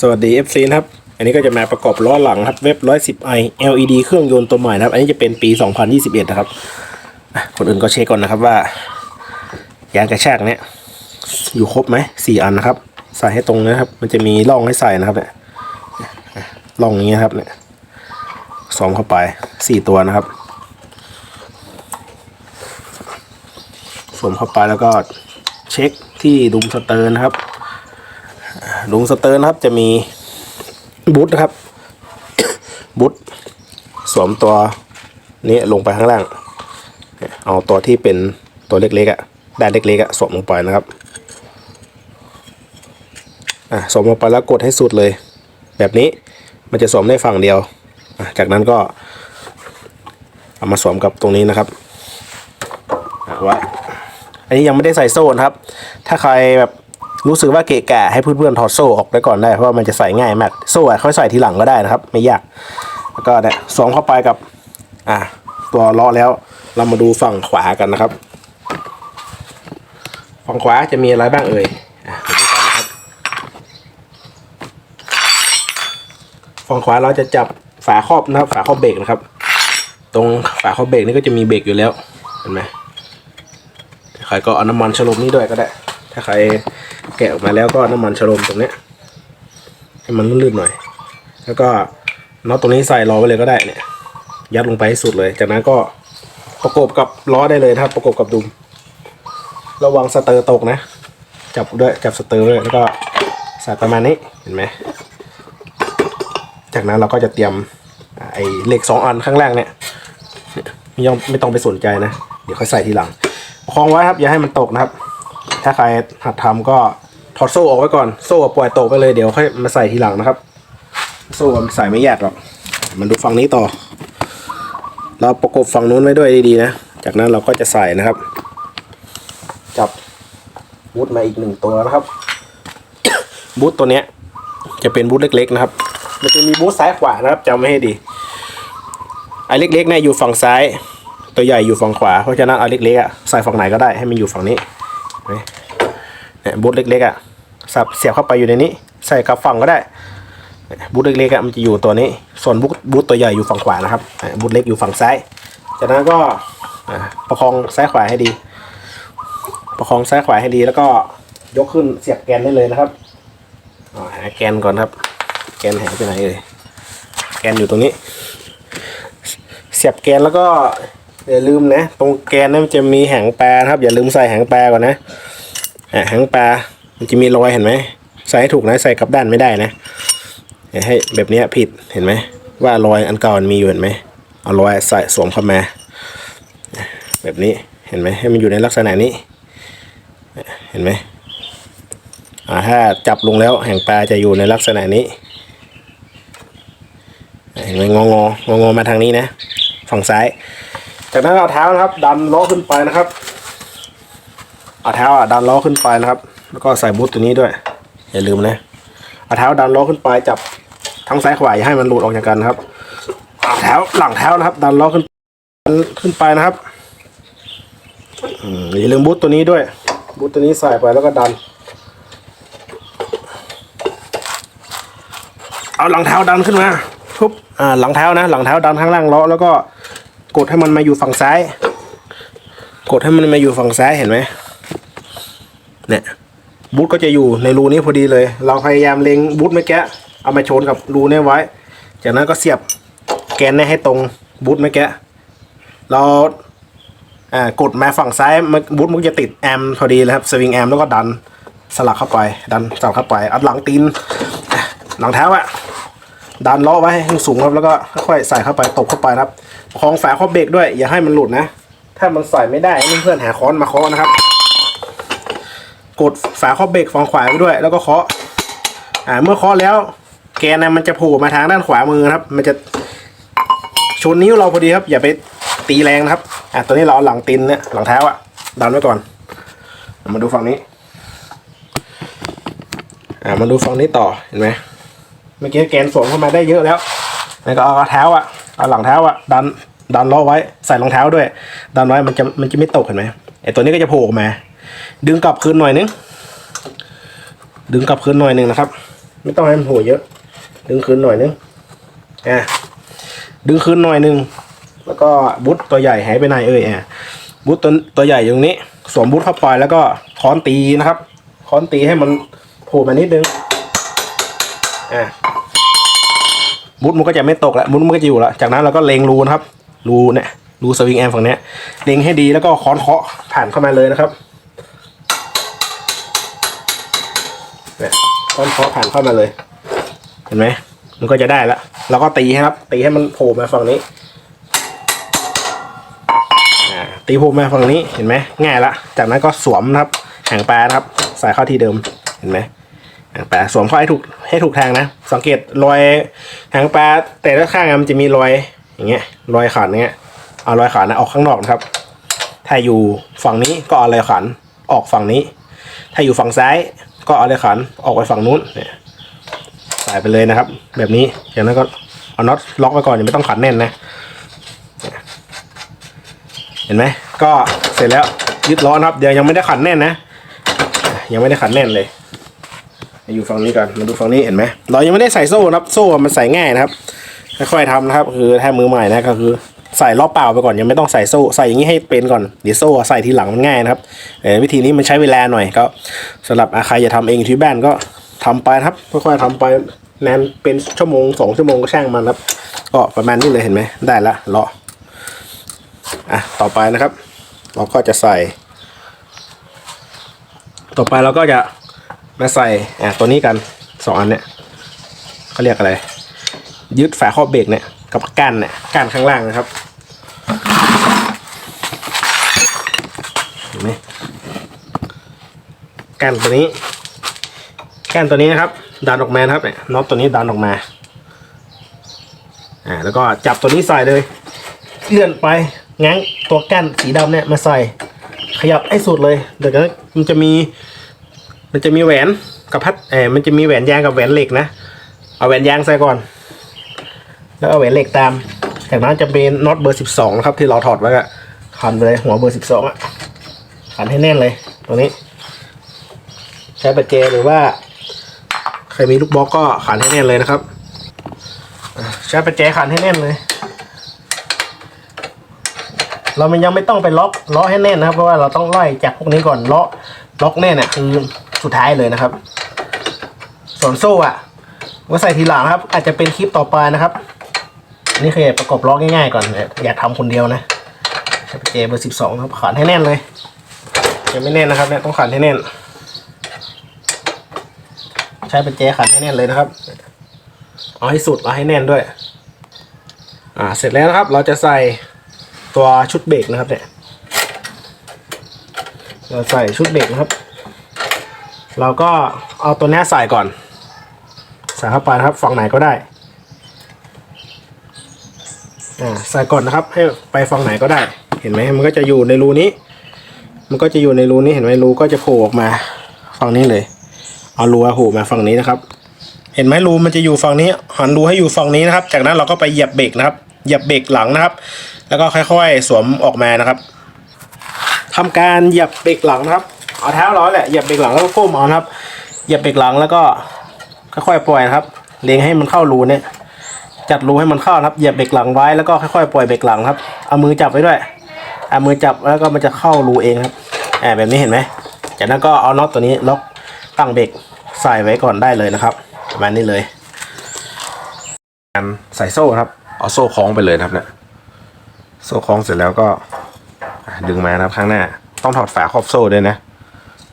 สวัสดี FC นะครับ อันนี้ก็จะมาประกอบล้อหลังครับเว็บ 110i LED เครื่องยนต์ตัวใหม่นะครับ อันนี้จะเป็นปี 2021 นะครับอะคนอื่นก็เช็คก่อนนะครับว่ายางกระชากเนี้ยอยู่ครบไหมสี่อันนะครับ ใส่ให้ตรงนะครับ มันจะมีร่องให้ใส่นะครับเนี่ยอะร่องอย่างเงี้ยครับเนี่ยสอมเข้าไปสี่ตัวนะครับสวมเข้าไปแล้วก็เช็คที่ดุมสเตอร์นะครับ ลุงสเตอร์นะครับจะมีบูทนะครับ บูทสวมตัวนี้ลงไปข้างล่าง เอาตัวที่เป็นตัวเล็กๆอะ่ะด้านเล็กๆอะ่ะสวมลงไปนะครับอะสวมลงไปแล้วกดให้สุดเลย แบบนี้มันจะสวมได้ฝั่งเดียว จากนั้นก็เอามาสวมกับตรงนี้นะครับว่าอันนี้ยังไม่ได้ใส่โซ่นะครับ ถ้าใครแบบ รู้สึกว่าเกะกะให้เพื่อนๆถอดโซ่ออกไปก่อนได้เพราะว่ามันจะใส่ง่ายมากโซ่ค่อยใส่ทีหลังก็ได้นะครับ ไม่ยาก แล้วก็เนี่ยสวมเข้าไปกับ อะตัวล้อแล้ว เรามาดูฝั่งขวากันนะครับ ฝั่งขวาจะมีอะไรบ้างเอ่ยอะมาดูกันนะครับฝั่งขวาเราจะจับฝาครอบนะครับ ฝาครอบเบรกนะครับ ตรงฝาครอบเบรกนี่ก็จะมีเบรกอยู่แล้วเห็นไหมใครก็เอาน้ำมันฉลมนี่ด้วยก็ได้ ถ้าใคร แกะออกมาแล้วก็น้ำมันฉลมตรงเนี้ยให้มันลื่นๆหน่อย แล้วก็น็อตตรงนี้ใส่รอไว้เลยก็ได้เนี่ย ยัดลงไปให้สุดเลย จากนั้นก็ประกบกับล้อได้เลยนะครับ ประกบกับดุม ระวังสเตอร์ตกนะ จับด้วยจับสเตอร์ด้วยแล้วก็ใส่ประมาณนี้เห็นไหมจากนั้นเราก็จะเตรียมไอ้เหล็กสองอันข้างล่างเนี่ยไม่ต้องไม่ต้องไปสนใจนะ เดี๋ยวค่อยใส่ทีหลังประคองไว้ครับอย่าให้มันตกนะครับ ถ้าใครหัดทำก็ถอดโซ่ออกไว้ก่อนโซ่ปล่อยตกไปเลยเดี๋ยวค่อยมาใส่ทีหลังนะครับ โซ่ใส่ไม่ยากหรอกมันดูฝั่งนี้ต่อ เราประกบฝั่งนู้นไว้ด้วยดีๆนะ จากนั้นเราก็จะใส่นะครับ จับบูทมาอีกหนึ่งตัวนะครับบูทตัวเนี้ย จะเป็นบูทเล็ก ๆ นะครับ มันจะมีบูทซ้ายขวานะครับจำไว้ให้ดีไอ้เล็กๆเนี่ยอยู่ฝั่งซ้าย ตัวใหญ่อยู่ฝั่งขวาเพราะฉะนั้นเอาเล็กๆอะใส่ฝั่งไหนก็ได้ให้มันอยู่ฝั่งนี้ เนี่ยบูทเล็กๆอะสับเสียบเข้าไปอยู่ในนี้ ใส่กับฝั่งก็ได้บูทเล็กๆอะมันจะอยู่ตัวนี้ ส่วนบูทบูทตัวใหญ่อยู่ฝั่งขวานะครับบูทเล็กอยู่ฝั่งซ้าย จากนั้นก็ประคองซ้ายขวาให้ดี ประคองซ้ายขวาให้ดีแล้วก็ยกขึ้นเสียบแกนได้เลยนะครับหาแกนก่อนครับ แกนหายไปไหนเลยแกนอยู่ตรงนี้ เสียบแกนแล้วก็ อย่าลืมนะ ตรงแกนนั้นมันจะมีหางปลานะครับ อย่าลืมใส่หางปลาก่อนนะอะหางปลา มันจะมีรอยเห็นไหม ใส่ให้ถูกนะ ใส่กลับด้านไม่ได้นะให้แบบนี้ผิดเห็นไหม ว่ารอยอันเก่ามันมีอยู่เห็นไหมเอารอยใส่สวมเข้ามาแบบนี้เห็นไหมให้มันอยู่ในลักษณะนี้ เห็นไหมอ่าถ้าจับลงแล้วแห่งปลาจะอยู่ในลักษณะนี้ เห็นไหมงองององอมาทางนี้นะ ฝั่งซ้าย จากนั้นเอาเท้านะครับ ดันล้อขึ้นไปนะครับเอาเท้าอะดันล้อขึ้นไปนะครับ แล้วก็ใส่บูทตัวนี้ด้วย อย่าลืมนะเอาเท้าดันล้อขึ้นไปจับทั้งซ้ายขวาอย่าให้มันหลุดออกจากกันนะครับเอาเท้าหลังเท้านะครับ ดันล้อขึ้นขึ้นไปนะครับอืมอย่าลืมบูทตัวนี้ด้วย บูทตัวนี้ใส่ไปแล้วก็ดัน เอาหลังเท้าดันขึ้นมาทุบอ่าหลังเท้านะ หลังเท้าดันข้างล่างล้อแล้วก็ กดให้มันมาอยู่ฝั่งซ้าย กดให้มันมาอยู่ฝั่งซ้ายเห็นไหมเนี่ยบูทก็จะอยู่ในรูนี้พอดีเลย เราพยายามเล็งบูทเมื่อกี้เอามาชนกับรูนี้ไว้ จากนั้นก็เสียบแกนนี่ให้ตรงบูทเมื่อกี้เราอ่ากดมาฝั่งซ้ายบูทมันจะติดแอมพอดีเลยครับสวิงแอมแล้วก็ดันสลักเข้าไป ดันสลักเข้าไป อัดหลังตีนหลังเท้าอะดันล้อไว้ให้สูงครับแล้วก็ค่อยใส่เข้าไปตบเข้าไปครับ คล้องฝาข้อเบรกด้วย อย่าให้มันหลุดนะ ถ้ามันใส่ไม่ได้ให้เพื่อนๆหาค้อนมาเคาะนะครับ กดฝาข้อเบรกฝั่งขวาไปด้วย แล้วก็เคาะอ่า เมื่อเคาะแล้ว แกนนะมันจะโผล่มาทางด้านขวามือครับ มันจะชนนิ้วเราพอดีครับ อย่าไปตีแรงนะครับ อ่าตัวนี้เราเอาหลังตีนเนี่ยหลังเท้าอะดันไว้ก่อน มาดูฝั่งนี้ อ่ามาดูฝั่งนี้ต่อเห็นไหมเมื่อกี้แกนสวมเข้ามาได้เยอะแล้วแล้วก็เอาเท้าอะ เอาหลังเท้าอะดันดันล้อไว้ใส่รองเท้าด้วย ดันไว้มันจะมันจะไม่ตกเห็นไหมไอตัวนี้ก็จะโผล่ออกมา ดึงกลับคืนหน่อยนึงดึงกลับคืนหน่อยนึงนะครับ ไม่ต้องให้มันโหเยอะ ดึงคืนหน่อยนึงอะดึงคืนหน่อยนึงแล้วก็บุตตัวใหญ่หายไปไหนเอ่ยอะบุตตัวตัวใหญ่อยู่ตรงนี้ สวมบุตเข้าไปแล้วก็ค้อนตีนะครับค้อนตีให้มันโผล่มานิดนึงอะ บุตมันก็จะไม่ตกแล้วบุตมันก็จะอยู่แล้วจากนั้นเราก็เล็งรูนะครับ รูเนี่ยรูสวิงแอมฝั่งเนี้ยเล็งให้ดีแล้วก็ค้อนเคาะผ่านเข้ามาเลยนะครับเนี่ยค้อนเคาะผ่านเข้ามาเลย เห็นไหมมันก็จะได้แล้วเราก็ตีให้ครับ ตีให้มันโผล่มาฝั่งนี้ตีโผล่มาฝั่งนี้เห็นไหมง่ายละจากนั้นก็สวมนะครับหางปลานะครับ ใส่เข้าที่เดิมเห็นไหม หางปลาสวมเข้าให้ถูกให้ถูกทางนะ สังเกตรอยหางปลาแต่ละข้างมันจะมีรอยอย่างเงี้ยรอยขันเงี้ยเอารอยขันนะออกข้างนอกนะครับ ถ้าอยู่ฝั่งนี้ก็เอารอยขันออกฝั่งนี้ ถ้าอยู่ฝั่งซ้ายก็เอารอยขันออกไปฝั่งนู้นเนี่ยใส่ไปเลยนะครับ แบบนี้จากนั้นก็เอาน็อตล็อกไว้ก่อนอย่าไม่ต้องขันแน่นนะเห็นไหมก็เสร็จแล้วยึดล้อนะครับเดี๋ยวยังไม่ได้ขันแน่นนะ ยังไม่ได้ขันแน่นเลย อยู่ฝั่งนี้ก่อนมาดูฝั่งนี้เห็นไหมเรายังไม่ได้ใส่โซ่นะครับ โซ่มันใส่ง่ายนะครับค่อยๆทำนะครับ คือถ้ามือใหม่นะก็คือใส่ล้อเปล่าไปก่อนยังไม่ต้องใส่โซ่ใส่อย่างนี้ให้เป็นก่อนเดี๋ยวโซ่ใส่ทีหลังมันง่ายนะครับเออวิธีนี้มันใช้เวลาหน่อยก็สำหรับใครจะทำเองที่บ้านก็ทำไปนะครับค่อยๆทำไปนานเป็นชั่วโมงสองชั่วโมงก็ช่างมันครับ ก็ประมาณนี้เลยเห็นไหมได้ละล้ออะต่อไปนะครับ เราก็จะใส่ ต่อไปเราก็จะ มาใส่อะตัวนี้กันสองอันเนี่ยเขาเรียกอะไร ยึดฝาครอบเบรกเนี่ยกับก้านเนี่ยก้านข้างล่างนะครับเห็นไหมก้านตัวนี้ก้านตัวนี้นะครับดันออกมาครับเนี่ยน็อตตัวนี้ดันออกมาอ่าแล้วก็จับตัวนี้ใส่เลยเลื่อนไปง้างตัวก้านสีดำเนี่ยมาใส่ขยับให้สุดเลยเดี๋ยวมันจะมี มันจะมีแหวนกับพัดเออมันจะมีแหวนยางกับแหวนเหล็กนะเอาแหวนยางใส่ก่อน แล้วเอาแหวนเหล็กตาม จากนั้นจะเป็นน็อตเบอร์สิบสองนะครับที่เราถอดไว้อะขันไปเลยหัวเบอร์สิบสองอะขันให้แน่นเลยตรงนี้ ใช้ประแจหรือว่า ใครมีลูกบล็อกก็ขันให้แน่นเลยนะครับใช้ประแจขันให้แน่นเลย เรามันยังไม่ต้องไปล็อกล็อกให้แน่นนะครับ เพราะว่าเราต้องไล่จากพวกนี้ก่อนล็อ ล็อกแน่นเนี่ยคือสุดท้ายเลยนะครับ ส่วนโซ่อะว่าใส่ทีหลังครับ อาจจะเป็นคลิปต่อไปนะครับนนี่คือประกอบล็อกง่ายๆก่อน อยากทำคนเดียวนะใช้เจเบอร์สิบสองครับขันให้แน่นเลยยังไม่แน่นนะครับเนี่ยต้องขันให้แน่น ใช้เป็นเจขันให้แน่นเลยนะครับเอาให้สุดเอาให้แน่นด้วย อ่าเสร็จแล้วนะครับ เราจะใส่ตัวชุดเบรกนะครับเนี่ย เราใส่ชุดเบรกนะครับ เราก็เอาตัวนี้ใส่ก่อน ใส่เข้าไปนะครับ ฝั่งไหนก็ได้อ่าใส่ก่อนนะครับ ให้ไปฝั่งไหนก็ได้ เห็นไหมมันก็จะอยู่ในรูนี้ มันก็จะอยู่ในรูนี้เห็นไหมรูก็จะโผล่ออกมาฝั่งนี้เลย เอารูโผล่มาฝั่งนี้นะครับ เห็นไหมรูมันจะอยู่ฝั่งนี้หันรูให้อยู่ฝั่งนี้นะครับ จากนั้นเราก็ไปเหยียบเบรกนะครับ เหยียบเบรกหลังนะครับ แล้วก็ค่อย ๆ สวมออกมานะครับ ทำการเหยียบเบรกหลังนะครับ เอาเท้าเราแหละเหยียบเบรกหลังแล้วก็ก้มเอานะครับ เหยียบเบรกหลังแล้วก็ค่อยๆปล่อยนะครับ เล็งให้มันเข้ารูเนี่ย จัดรูให้มันเข้านะครับ เหยียบเบรกหลังไว้แล้วก็ค่อยๆปล่อยเบรกหลังครับ เอามือจับไว้ด้วย เอามือจับแล้วก็มันจะเข้ารูเองครับแอบแบบนี้เห็นไหมจากนั้นก็เอาน็อตตัวนี้ล็อกตั้งเบรกใส่ไว้ก่อนได้เลยนะครับประมาณนี้เลยการใส่โซ่ครับ เอาโซ่คล้องไปเลยครับเนี่ยโซ่คล้องเสร็จแล้วก็ ดึงมานะครับข้างหน้า ต้องถอดฝาครอบโซ่ด้วยนะ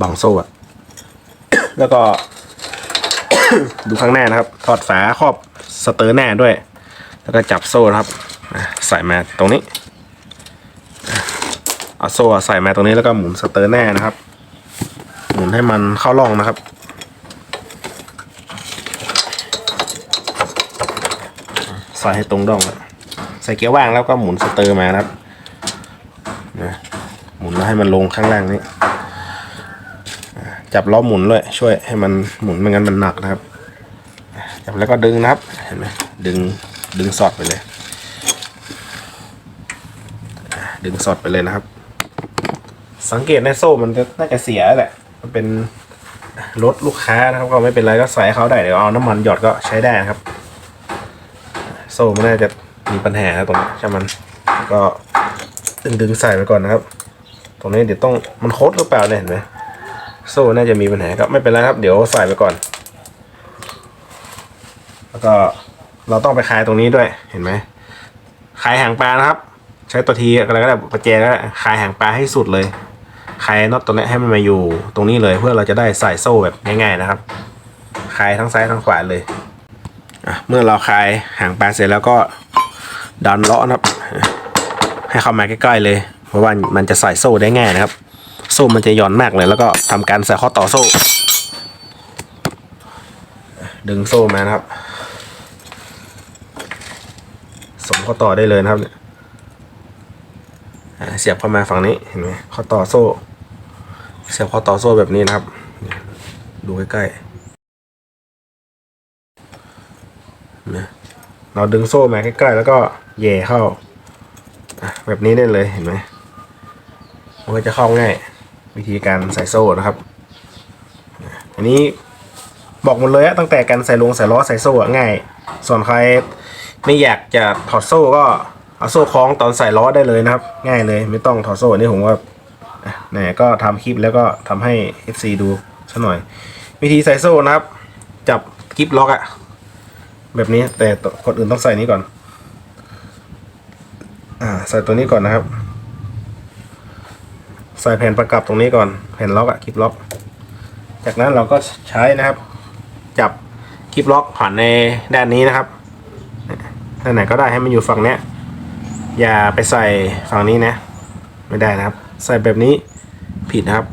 บังโซ่อะแล้วก็ ดูข้างหน้านะครับ ถอดฝาครอบสเตอร์หน้าด้วย แล้วก็จับโซ่นะครับใส่มาตรงนี้เอาโซ่ใส่มาตรงนี้แล้วก็หมุนสเตอร์หน้านะครับ หมุนให้มันเข้าร่องนะครับใส่ให้ตรงร่อง ใส่เกียร์ว่างแล้วก็หมุนสเตอร์มานะครับ แล้วให้มันลงข้างล่างนี้ จับล้อหมุนด้วยช่วยให้มันหมุนไม่งั้นมันหนักนะครับ จับแล้วก็ดึงนะครับเห็นไหมดึงดึงสอดไปเลย ดึงสอดไปเลยนะครับ สังเกตในโซ่มันจะน่าจะเสียแหละ มันเป็นรถลูกค้านะครับ ก็ไม่เป็นไรก็ใส่เขาได้เดี๋ยวเอาน้ำมันหยอดก็ใช้ได้นะครับ โซ่ไม่น่าจะมีปัญหาตรงนี้ใช่มันก็ดึงดึงใส่ไปก่อนนะครับ ตรงนี้เดี๋ยวต้องมันโคดหรือเปล่าเนี่ยเห็นไหมโซ่น่าจะมีปัญหาก็ไม่เป็นไรครับ เดี๋ยวใส่ไปก่อน แล้วก็เราต้องไปคลายตรงนี้ด้วยเห็นไหมคลายหางปลานะครับ ใช้ตัวทีอะไรก็ได้ประแจก็ได้คลายหางปลาให้สุดเลยคลายน็อตตัวนี้ให้มันมาอยู่ตรงนี้เลยเพื่อเราจะได้ใส่โซ่แบบง่าย ๆนะครับคลายทั้งซ้ายทั้งขวาเลยเมื่อเราคลายหางปลาเสร็จแล้วก็ดันเลาะนะครับ ให้เข้ามาใกล้ๆเลย เพราะว่ามันจะใส่โซ่ได้ง่ายนะครับ โซ่มันจะหย่อนมากเลย แล้วก็ทำการใส่ข้อต่อโซ่ ดึงโซ่มานะครับสมข้อต่อได้เลยนะครับเนี่ยเสียบเข้ามาฝั่งนี้เห็นไหมข้อต่อโซ่ เสียบข้อต่อโซ่แบบนี้นะครับ ดูใกล้ๆเห็นไหมเราดึงโซ่มาใกล้ๆแล้วก็แย่เข้าแบบนี้ได้เลยเห็นไหม มันก็จะเข้าง่าย วิธีการใส่โซ่นะครับ อันนี้บอกหมดเลยอะตั้งแต่การใส่ลงใส่ล้อใส่โซ่ง่าย ส่วนใครไม่อยากจะถอดโซ่ก็เอาโซ่คล้องตอนใส่ล้อได้เลยนะครับ ง่ายเลยไม่ต้องถอดโซ่นนี้ผมว่าอะเนี่ยก็ทำคลิปแล้วก็ทำให้ FC ดูสักหน่อย วิธีใส่โซ่นะครับ จับกิฟล็อกอะแบบนี้แต่ก่อนอื่นต้องใส่นี้ก่อน อ่า ใส่ตัวนี้ก่อนนะครับ ใส่แผ่นประกับตรงนี้ก่อนแผ่นล็อกอะคลิปล็อก จากนั้นเราก็ใช้นะครับ จับคลิปล็อกผ่านในด้านนี้นะครับด้านไหนก็ได้ให้มันอยู่ฝั่งเนี้ยอย่าไปใส่ฝั่งนี้นะ ไม่ได้นะครับ ใส่แบบนี้ผิดนะครับ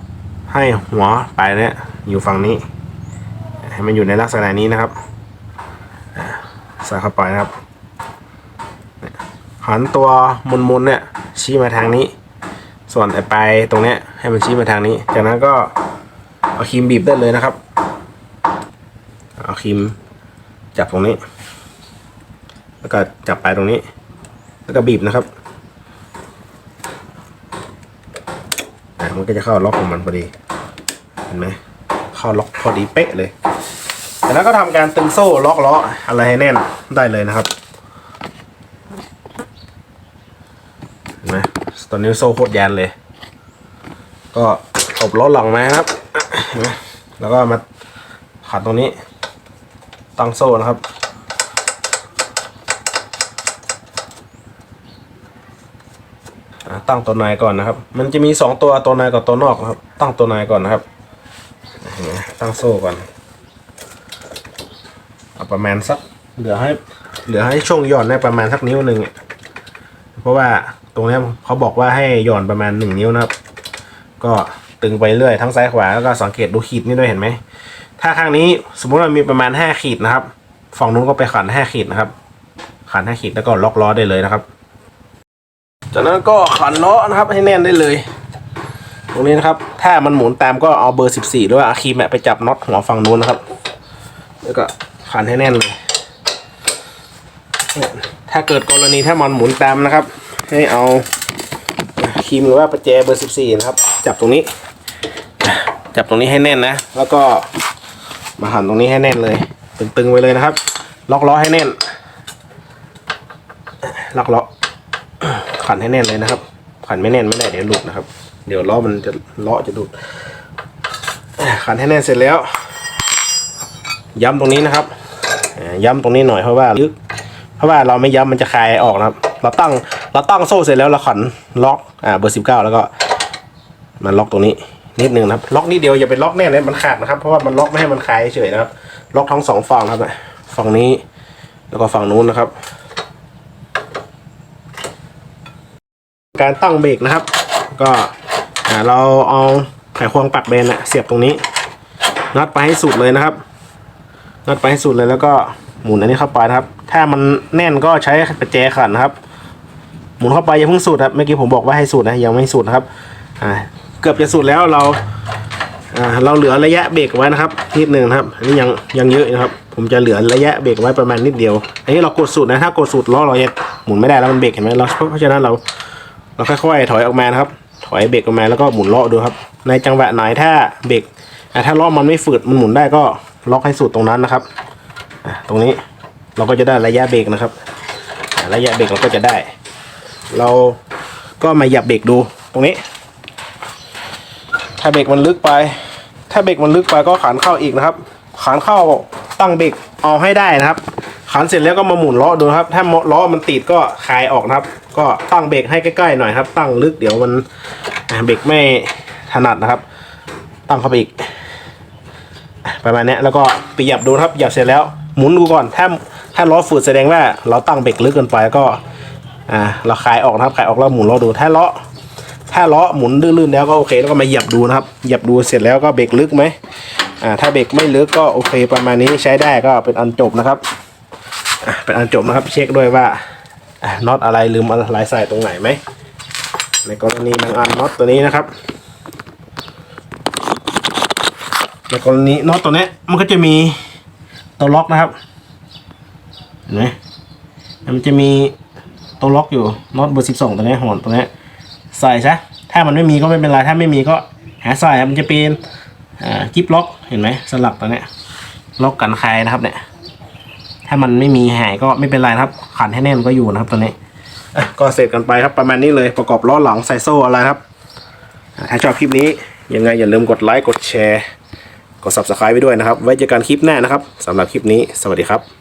ให้หัวปลายเนี้ยอยู่ฝั่งนี้ ให้มันอยู่ในลักษณะนี้นะครับใส่เข้าไปนะครับหันตัวมุนๆเนี่ยชี้มาทางนี้ ส่วนไปลายตรงเนี้ยให้มันชี้มาทางนี้ จากนั้นก็เอาครีมบีบได้เลยนะครับ เอาครีมจับตรงนี้ แล้วก็จับปลายตรงนี้ แล้วก็บีบนะครับมันก็จะเข้าล็อกของมันพอดี เห็นไหมเข้าล็อกพอดีเป๊ะเลยจากนั้นก็ทำการตึงโซ่ล็อกล้ออะไรให้แน่นได้เลยนะครับ เห็นไหม ตอนนี้โซ่โคตรแยนเลย ก็ตบล้อหลังมาครับ แล้วก็มาขัดตรงนี้ตั้งโซ่นะครับตั้งตัวในก่อนนะครับ มันจะมีสองตัวตัวในกับตัวนอกครับ ตั้งตัวในก่อนนะครับ ตั้งโซ่ก่อนเอาประมาณสัก เหลือให้ เหลือให้ช่วงหย่อนได้ประมาณสักนิ้วหนึ่งเพราะว่า ตรงนี้เขาบอกว่าให้หย่อนประมาณหนึ่งนิ้วนะครับ ก็ตึงไปเรื่อยทั้งซ้ายขวาแล้วก็สังเกตดูขีดนี่ด้วยเห็นไหม ถ้าข้างนี้สมมุติว่ามีประมาณห้าขีดนะครับ ฝั่งนู้นก็ไปขันห้าขีดนะครับ ขันห้าขีดแล้วก็ล็อกล้อได้เลยนะครับ จากนั้นก็ขันล้อนะครับให้แน่นได้เลย ตรงนี้นะครับ ถ้ามันหมุนตามก็เอาเบอร์สิบสี่หรือว่าอาครีมเนี่ไปจับน็อตหัวฝั่งนู้นนะครับ แล้วก็ขันให้แน่นเลย ถ้าเกิดกรณีถ้ามันหมุนตามนะครับ ให้เอาครีมหรือว่าประแจเบอร์สิบสี่นะครับ จับตรงนี้ จับตรงนี้ให้แน่นนะ แล้วก็มาหันตรงนี้ให้แน่นเลย ตึงๆไว้เลยนะครับ ล็อกล้อให้แน่น ล็อกล้อขันให้แน่นเลยนะครับ ขันไม่แน่นไม่ได้เดี๋ยวหลุดนะครับ เดี๋ยวล้อมันจะล้อจะหลุด ขันให้แน่นเสร็จแล้ว ย้ำตรงนี้นะครับย้ำตรงนี้หน่อยเพราะว่าลึกเพราะว่าเราไม่ย้ำมันจะคลายออกนะครับ เราตั้ง เราตั้งโซ่เสร็จแล้วเราขันล็อกอ่าเบอร์สิบเก้าแล้วก็มันล็อกตรงนี้นิดนึงนะครับ ล็อกนิดเดียวอย่าไปล็อกแน่เลยมันขาดนะครับ เพราะว่ามันล็อกไม่ให้มันคลายเฉยนะครับ ล็อกทั้งสองฝั่งครับฝั่งนี้แล้วก็ฝั่งนู้นนะครับ การตั้งเบรกนะครับ ก็อ่าเราเอาไขควงปักเบนอะเสียบตรงนี้น็อตไปให้สุดเลยนะครับน็อตไปให้สุดเลยแล้วก็หมุนอันนี้เข้าไปนะครับ ถ้ามันแน่นก็ใช้ประแจขันนะครับ หมุนเข้าไปย่าเพิ่งสุดครับเมื่อกี้ผมบอกว่าให้สุดนะยังไม่สุดนะครับอ่าเกือบจะสุดแล้วเราอ่าเราเหลือระยะเบรกไว้นะครับนิดหนึ่งนะครับอันนี้ยังยังเยอะนะครับ ผมจะเหลือระยะเบรกไว้ประมาณนิดเดียว อันนี้เรากดสุดนะถ้ากดสุดล้อเราจะหมุนไม่ได้แล้วมันเบรกเห็นไหมเราเพราะฉะนั้นเราเราค่อยๆถอยออกมานะครับ ถอยเบรกออกมาแล้วก็หมุนล้อดูครับ ในจังหวะไหนถ้าเบรกถ้าล้อมันไม่ฝืดมันหมุนได้ก็ล็อกให้สุดตรงนั้นนะครับตรงนี้เราก็จะได้ระยะเบรกนะครับ ระยะเบรกเราก็จะได้ เราก็มาหยับเบรกดูตรงนี้ ถ้าเบรกมันลึกไป ถ้าเบรกมันลึกไปก็ขันเข้าอีกนะครับขันเข้าตั้งเบรกเอาให้ได้นะครับขันเสร็จแล้วก็มาหมุนล้อดูครับ ถ้าล้อมันติดก็คลายออกนะครับ ก็ตั้งเบรกให้ใกล้ๆหน่อยครับ ตั้งลึกเดี๋ยวมันเบรกไม่ถนัดนะครับ ตั้งเข้าไปอีกประมาณนี้แล้วก็ไปหยับดูครับหยับเสร็จแล้วหมุนดูก่อนถ้าถ้าล้อฝืดแสดงว่าเราตั้งเบรกลึกเกินไปก็ อ่าเราคลายออกนะครับคลายออกแล้วหมุนล้อดูถ้าเล้อถ้าเล้อหมุนลื่นๆแล้วก็โอเคแล้วก็มาเหยียบดูนะครับเหยียบดูเสร็จแล้วก็เบรกลึกไหมอ่าถ้าเบรกไม่ลึกก็โอเคประมาณนี้ใช้ได้ก็เป็นอันจบนะครับอะเป็นอันจบนะครับ เช็คด้วยว่าน็อตอะไรลืมอะไรใส่ตรงไหนไหมในกรณีบางอันน็อตตัวนี้นะครับในกรณีน็อตตัวนี้มันก็จะมีตัวล็อกนะครับเห็นไหมมันจะมี ตัวล็อกอยู่น็อตเบอร์สิบสองตัวนี้หอนตัวนี้ใส่ซะถ้ามันไม่มีก็ไม่เป็นไรถ้าไม่มีก็หาใส่ครับมันจะเป็นอ่ากิฟล็อกเห็นไหมสลักตัวนี้ล็อกกันคายนะครับ เนี่ย ถ้ามันไม่มีหายก็ไม่เป็นไรครับ ขันให้แน่นก็อยู่นะครับตัวนี้ก็เสร็จกันไปครับประมาณนี้เลยประกอบล้อหลังใส่โซ่อะไรครับ ถ้าชอบคลิปนี้ยังไงอย่าลืมกดไลค์กดแชร์กด subscribe ไว้ด้วยนะครับ ไว้เจอกันคลิปหน้านะครับสำหรับคลิปนี้สวัสดีครับ